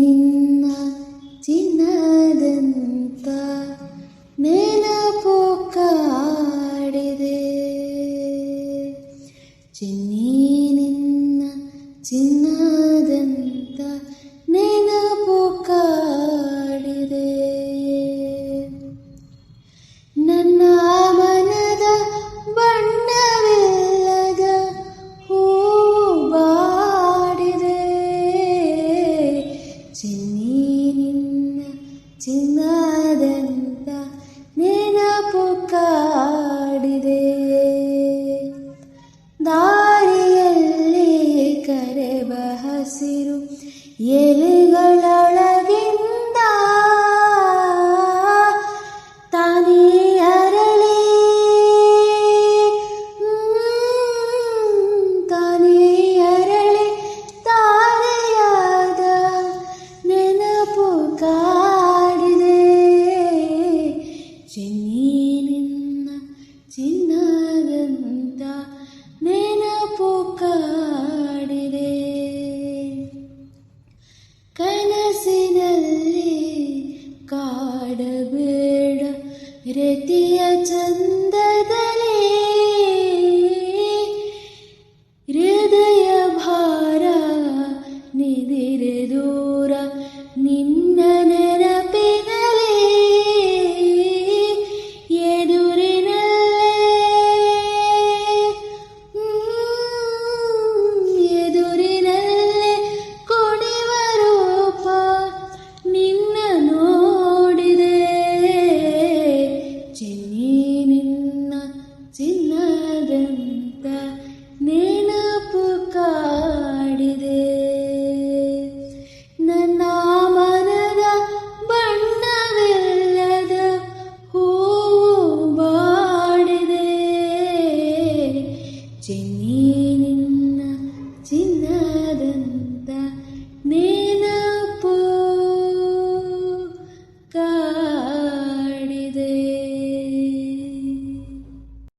ನಿನ್ನ ಚಿನ್ನದಂತ ನೆನಪು ಕಾಡಿದೆ ನಿನ್ನ ಚಿನ್ನದಂತ ನೆನಪು ಕಾಡಿದೆ ನನ್ನ ಮನದ ಬಣ್ಣ பசிரும் எலிகள் அழ रेती ശനി നിന്ന ചിന്നതെന്താ നേ